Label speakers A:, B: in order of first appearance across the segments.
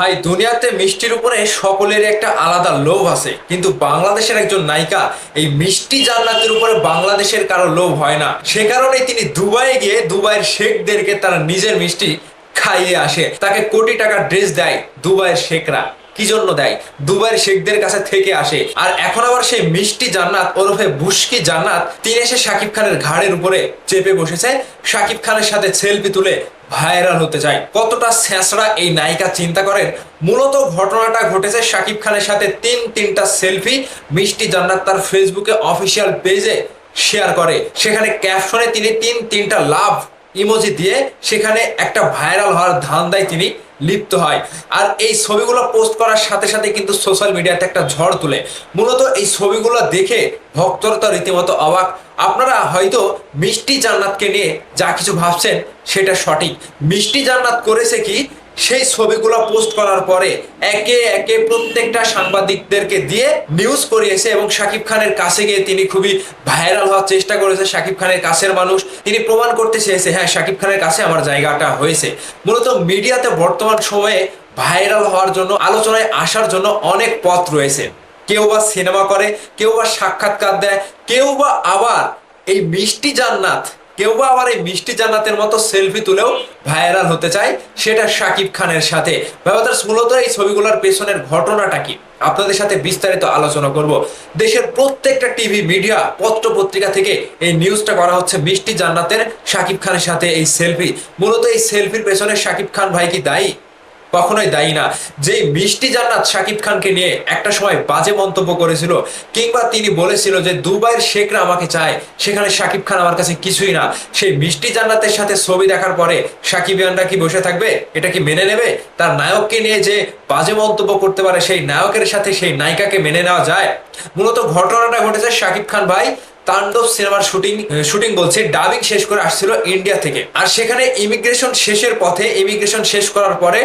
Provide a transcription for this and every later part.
A: ভাই, দুনিয়াতে মিষ্টির উপরে সকলের একটা আলাদা লোভ আছে। কিন্তু বাংলাদেশের একজন নায়িকা এই মিষ্টি জান্নাতের উপরে বাংলাদেশের কারও লোভ হয় না। সে কারণেই তিনি দুবাই গিয়ে দুবাইয়ের শেখদেরকে তারা নিজের মিষ্টি খাইয়ে আসে। তাকে কোটি টাকা ড্রেস দেয় দুবাইয়ের শেখরা। কি জন্য দেয়? দুবাইয়ের শেখদের কাছে থেকে আসে। আর এখন আবার সেই মিষ্টি জান্নাত, ওরফে বুস্কি জান্নাত, তিনি এসে শাকিব খানের ঘাড়ের উপরে চেপে বসেছে। শাকিব খানের সাথে সেলফি তুলে ভাইরাল হতে চায়। কতটা স্যাঁচড়া এই নায়িকা চিন্তা করেন? মূলত ঘটনাটা ঘটেছে শাকিব খানের সাথে তিন তিনটা সেলফি মিষ্টি জান্নাত তার ফেসবুকে অফিসিয়াল পেজে শেয়ার করে। সেখানে ক্যাপশনে তিনি তিন তিনটা লাভ ইমোজি দিয়ে সেখানে একটা ভাইরাল হওয়ার ধান্দায় তিনি লিপ্ত হয়। আর এই ছবিগুলো পোস্ট করার সাথে সাথে কিন্তু সোশ্যাল মিডিয়াতে একটা ঝড় তুলে। মূলত এই ছবিগুলো দেখে ভক্তরা তো রীতিমতো অবাক। আপনারা হয়তো মিষ্টি জান্নাতকে নিয়ে যা কিছু ভাবছেন সেটা সঠিক। মিষ্টি জান্নাত করেছে কি? সেই ছবিগুলো পোস্ট করার পরে একে একে প্রত্যেকটা সাংবাদিকদেরকে দিয়ে নিউজ করিয়েছে এবং শাকিব খানের কাছে গিয়ে তিনি খুবই ভাইরাল হওয়ার চেষ্টা করেছে। শাকিব খানের কাছের মানুষ তিনি প্রমাণ করতে চেয়েছে হ্যাঁ শাকিব খানের কাছে আমার জায়গাটা হয়েছে। মূলত মিডিয়াতে বর্তমান সময়ে ভাইরাল হওয়ার জন্য, আলোচনায় আসার জন্য অনেক পথ রয়েছে। কেউ বা সিনেমা করে, কেউ বা সাক্ষাৎকার দেয়, কেউ বা আবার এই মিষ্টি জান্নাত কেউ বা আবার এই মিষ্টি জান্নাতের মতো সেলফি তুলেও ভাইরাল হতে চায়, সেটা শাকিব খানের সাথে। ব্যাপারটা মূলত এই ছবিগুলোর পেছনের ঘটনাটা কি? আপনাদের সাথে বিস্তারিত আলোচনা করব। দেশের প্রত্যেকটা টিভি মিডিয়া পত্র পত্রিকা থেকে এই নিউজটা করা হচ্ছে মিষ্টি জান্নাতের শাকিব খানের সাথে এই সেলফি মূলত এই সেলফির পেছনে শাকিব খান ভাই কি দায়ী? কখনোই দায়ী না। যে মিষ্টি জান্নাত শাকিব খানকে নিয়ে একটা সময় বাজে মন্তব্য করেছিল, কিংবা তিনি বলেছিল যে দুবাইয়ের শেখরা আমাকে চায়, সেখানে শাকিব খান আমার কাছে কিছুই না। সেই মিষ্টি জান্নাতের সাথে ছবি দেখার পরে সাকিবিয়ানরা কি বসে থাকবে? এটা কি মেনে নেবে? তার নায়ককে নিয়ে যে বাজে মন্তব্য করতে পারে, সেই নায়কের সাথে সেই নায়িকাকে মেনে নেওয়া যায়? মূলত ঘটনাটা ঘটেছে শাকিব খান ভাই তাণ্ডব সিনেমার শুটিং শুটিং বলছে, ডাবিং শেষ করে আসছিল ইন্ডিয়া থেকে। আর সেখানে ইমিগ্রেশন শেষের পথে, ইমিগ্রেশন শেষ করার পরে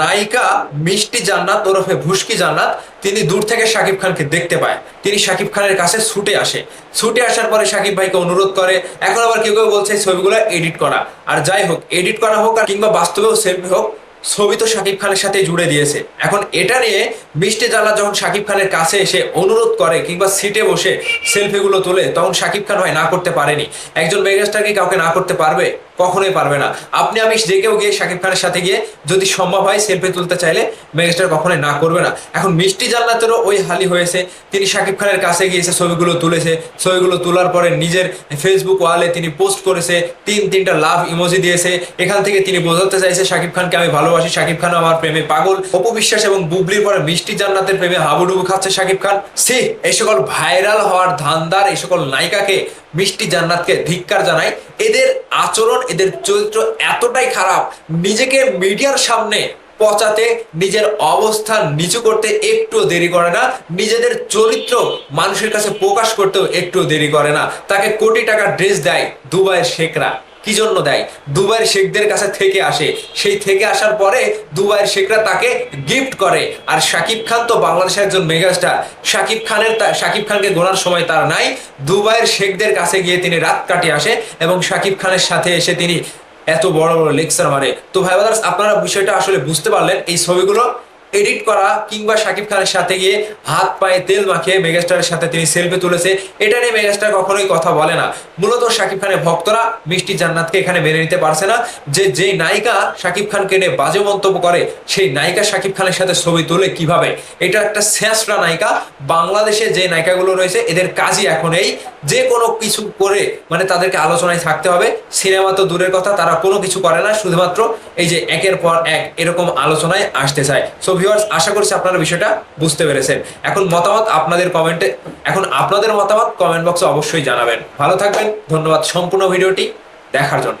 A: নায়িকা মিষ্টি জান্নাত ওরফে ভুস্কি জান্নাত, তিনি দূর থেকে শাকিব খানকে দেখতে পায়। তিনি শাকিব খানের কাছে ছুটে আসে। ছুটে আসার পরে শাকিব ভাইকে অনুরোধ করে, এখন আবার কেউ কেউ বলছে ছবিগুলো এডিট করা। আর যাই হোক এডিট করা হোক আর কিংবা বাস্তবেও সেলফি হোক ছবি তো শাকিব খানের সাথে জুড়ে দিয়েছে। এখন এটা নিয়ে মিষ্টি জালা যখন শাকিব খানের কাছে এসে অনুরোধ করে কিংবা সিটে বসে সেলফিগুলো তোলে, তখন শাকিব খান হয় না করতে পারেনি। একজন মেগাস্টার কি কাউকে না করতে পারবে? কখনোই পারবে না। আপনি, আমি যে কেউ গিয়ে শাকিব খানের সাথে গিয়ে যদি সম্ভব হয় সেলফি তুলতে চাইলে মেগাস্টার কখনোই না করবে না। এখন মিষ্টি জান্নাতেরও ওই হালি হয়েছে। তিনি শাকিব খানের কাছে গিয়েছে, ছবিগুলো তুলেছে। ছবিগুলো তোলার পরে নিজের ফেসবুক ওয়ালে তিনি পোস্ট করেছে। তিন, তিনটা লাভ ইমোজি দিয়েছে। এখান থেকে তিনি বোঝাতে চাইছে, শাকিব খানকে আমি ভালোবাসি শাকিব খান আমার প্রেমে পাগল। অপবিশ্বাস এবং বুবলির পরে মিষ্টি জান্নাতের প্রেমে হাবুডুবু খাচ্ছে শাকিব খান। সে এই সকল ভাইরাল হওয়ার ধান্দার এই সকল নায়িকাকে মিষ্টি জান্নাতকে ধিক্কার জানায় এদের আচরণ, এদের চরিত্র এতটাই খারাপ, নিজেকে মিডিয়ার সামনে পচাতে, নিজের অবস্থান নিচু করতে একটু দেরি করে না। নিজেদের চরিত্র মানুষের কাছে প্রকাশ করতেও একটু দেরি করে না। তাকে কোটি টাকা ড্রেস দেয় দুবাইয়ের শেখরা। কি জন্য দেয়? দুবাইয়ের শেখদের কাছে থেকে আসে। সেই থেকে আসার পরে দুবাইয়ের শেখরা তাকে গিফট করে। আর শাকিব খান তো বাংলাদেশের একজন মেগাস্টার শাকিব খানের শাকিব খানকে গোনার সময় তার নাই। দুবাইয়ের শেখদের কাছে গিয়ে তিনি রাত কাটিয়ে আসে এবং শাকিব খানের সাথে এসে তিনি এত বড় বড় লেকচার মারে। তো ভাই আপনারা বিষয়টা আসলে বুঝতে পারলেন এই ছবিগুলো। এডিট করা কিংবা শাকিব খানের সাথে গিয়ে হাত পায়ে তেল মাখিয়ে মেগাস্টারের সাথে তিনি সেলফি তুলেছে, এটা নিয়ে মেগাস্টার কখনোই কথা বলে না। মূলত শাকিব খানের ভক্তরা মিষ্টি জান্নাতকে এখানে মেনে নিতে পারছে না। যে যে নায়িকা শাকিব খানকে নিয়ে বাজে মন্তব্য করে, সেই নায়িকা শাকিব খানের সাথে ছবি তোলে কীভাবে? এটা একটা শেষরা নায়িকা। বাংলাদেশে যে নায়িকাগুলো রয়েছে, এদের কাজই এখন এই। যে কোনো কিছু করে মানে তাদেরকে আলোচনায় থাকতে হবে। সিনেমা তো দূরের কথা, তারা কোনো কিছু করে না। শুধুমাত্র এই যে একের পর এক এরকম আলোচনায় আসতে চায়। সো ভিউয়ার্স আশা করছি আপনারা বিষয়টা বুঝতে পেরেছেন। এখন মতামত আপনাদের কমেন্টে এখন আপনাদের মতামত কমেন্ট বক্সে অবশ্যই জানাবেন। ভালো থাকবেন, ধন্যবাদ সম্পূর্ণ ভিডিওটি দেখার জন্য।